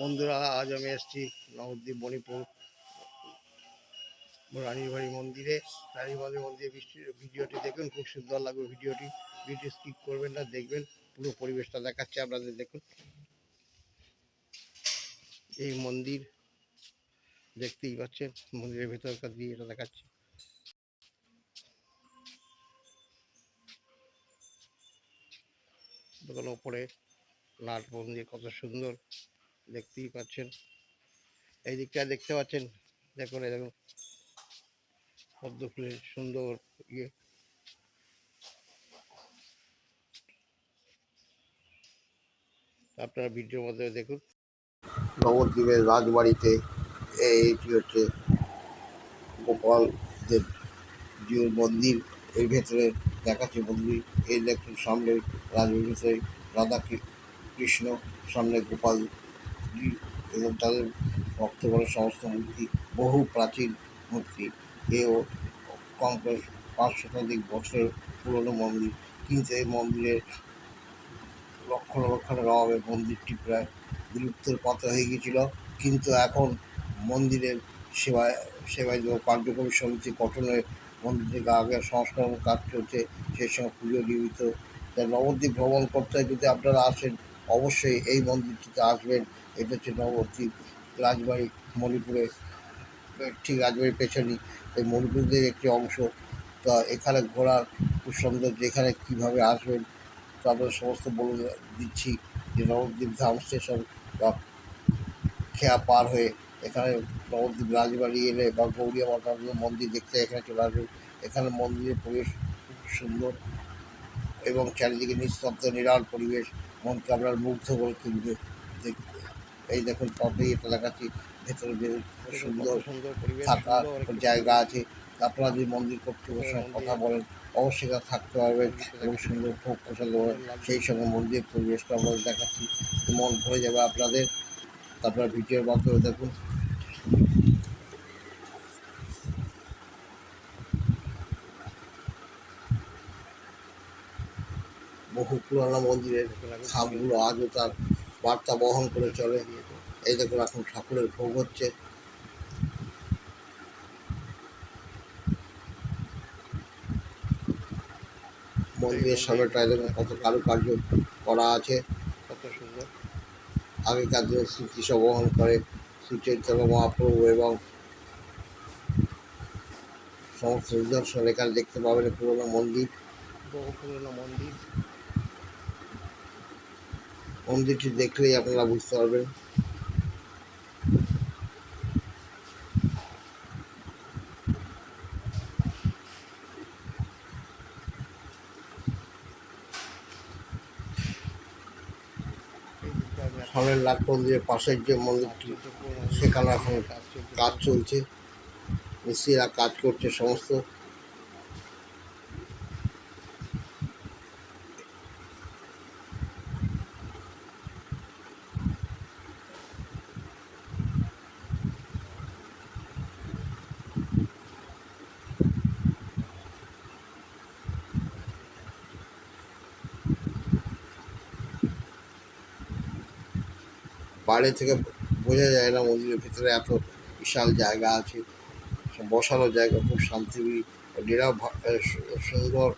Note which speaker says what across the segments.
Speaker 1: বন্ধুরা, আজ আমি এসছি নবদ্বীপ মণিপুর রানীবাড়ি মন্দিরে। রানীর বাড়ি মন্দিরে ভিডিওটি দেখুন, খুব সুন্দর লাগবে ভিডিওটি। ভিডিও স্কিপ করবেন না, দেখবেন পুরো পরিবেশটা দেখাচ্ছে আপনাদের, দেখুন। এই মন্দির দেখতেই পাচ্ছেন, মন্দিরের ভেতরকার দিয়ে এটা দেখাচ্ছে। দোকানের উপরে লাল মন্দির, কত সুন্দর। দেখতেই পাচ্ছেন। এই দিকটা দেখতে পাচ্ছেন? দেখুন, এই দেখুন। পদ্ম ফুলের সুন্দর ইয়ে। আপনারা ভিডিওর মধ্যে দেখুন। নবদ্বীপের রাজবাড়িতে এইটি হচ্ছে গোপাল দেব জিউর মন্দির, এর ভেতরে দেখাচ্ছে মন্দির। এই দেখুন, সামনে রাজবাড়ির ভেতরে রাধা কৃষ্ণ সামনে গোপাল জি এবং তাদের ভক্তগণের সমস্ত মূর্তি বহু প্রাচীন মূর্তি। এও কম করে পাঁচ শতাধিক বছরের পুরনো মন্দির। কিন্তু এই মন্দিরের রক্ষণাবেক্ষণের অভাবে মন্দিরটি প্রায় বিলুপ্তের পথে হয়ে গিয়েছিল। কিন্তু এখন মন্দিরের সেবায় সেবায় কার্যকরী সমিতি গঠনের মন্দিরটিকে আগে সংস্কার কাজ চলছে। সেই সঙ্গে পুজো নিয়মিত। তাই নবদ্বীপ ভ্রমণ করতে যদি আপনারা আসেন অবশ্যই এই মন্দিরটিতে আসবেন। এটা হচ্ছে নবদ্বীপ রাজবাড়ি, মণিপুরে, ঠিক রাজবাড়ির পেছনেই। এই মণিপুরদের একটি অংশ। তা এখানে ঘোরার খুব সুন্দর যেখানে কীভাবে আসবেন, তো আপনাদের সমস্ত বলে দিচ্ছি যে নবদ্বীপ ধাম স্টেশন বা খেয়া পার হয়ে এখানে নবদ্বীপ রাজবাড়ি এলে বা গৌরিয়া মাতার মন্দির দেখতে এখানে চলে আসবেন। এখানে মন্দিরের পরিবেশ খুব সুন্দর এবং চারিদিকে নিস্তব্ধ, নিরাল পরিবেশ। মনকে আপনার মুগ্ধ করে তুলবে দেখতে এই দেখুন এটা দেখাচ্ছি ভেতরে সুন্দর
Speaker 2: সুন্দর
Speaker 1: থাকার
Speaker 2: সুন্দর
Speaker 1: জায়গা আছে। আপনারা যদি মন্দির কর্তৃপক্ষের সঙ্গে কথা বলেন অবশ্যই থাকতে পারবেন এবং সুন্দর ভোগ প্রসাদ। সেই সঙ্গে মন্দিরের পরিবেশটা আমরা দেখাচ্ছি। মন ভরে যাবে আপনাদের। তারপরে ভিডিওর মাধ্যমে দেখুন। বহু পুরানো মন্দিরের খামগুলো আজও তার বার্তা বহন করে চলে। এই দেখুন এখন ঠাকুরের ভোগ হচ্ছে। মন্দিরের সামনেটায় দেখুন কত কারুকার্য করা আছে।
Speaker 2: কত সুন্দর।
Speaker 1: আগেকার দিনে স্মৃতি সব বহন করে শ্রী চৈতন্য মহাপ্রভু এবং সমস্ত নিদর্শন এখানে দেখতে পাবেন পুরোনো মন্দির।
Speaker 2: বহু পুরনো মন্দির।
Speaker 1: মন্দিরটি দেখলেই আপনারা বুঝতে পারবেন। নাগ মন্দিরের পাশের যে মন্দিরটি, সেখানে এখন
Speaker 2: কাজ চলছে।
Speaker 1: মিস্ত্রিরা কাজ করছে সমস্ত। বাইরে থেকে বোঝা যায় না মন্দিরের ভিতরে এত বিশাল জায়গা আছে। বসানোর জায়গা খুব শান্তি নিরাম সুন্দর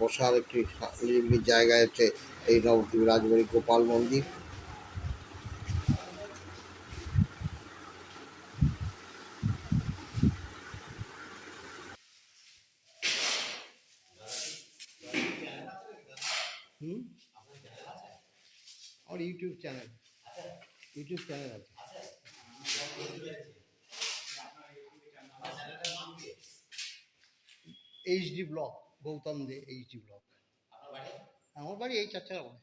Speaker 1: বসার একটি নিরিবিলি জায়গা আছে এই নবদ্বীপ রাজবাড়ি গোপাল মন্দির।
Speaker 2: ইউটিউব চ্যানেল ইউটিউব চ্যানেল আছে HD blog Gautam De HD blog আমার বাড়ি এই চারচারা বাড়ি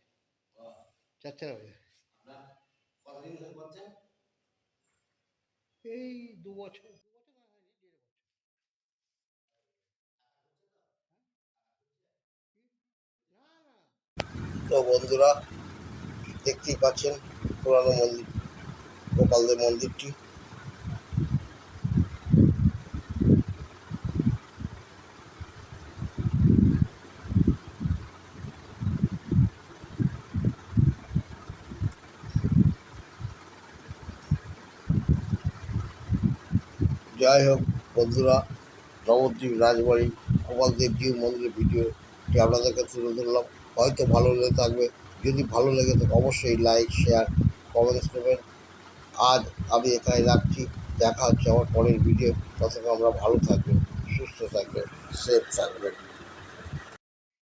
Speaker 2: চারচারা বাড়ি এই দু বছর।
Speaker 1: তো বন্ধুরা, দেখতেই পাচ্ছেন পুরানো মন্দির, গোপালদের মন্দিরটি। যাই হোক বন্ধুরা, নবদ্বীপ রাজবাড়ি গোপালদেব জিউ মন্দিরের ভিডিওটি আপনাদেরকে তুলে ধরলাম। হয়তো ভালো লেগে থাকবে, যদি ভালো লেগে থাকে অবশ্যই লাইক শেয়ার কমেন্টস করবেন আজ আমি এখানে রাখছি দেখা হচ্ছে আমার পরের ভিডিও ততক্ষণ আমরা ভালো থাকবেন, সুস্থ থাকবেন সেফ থাকবেন।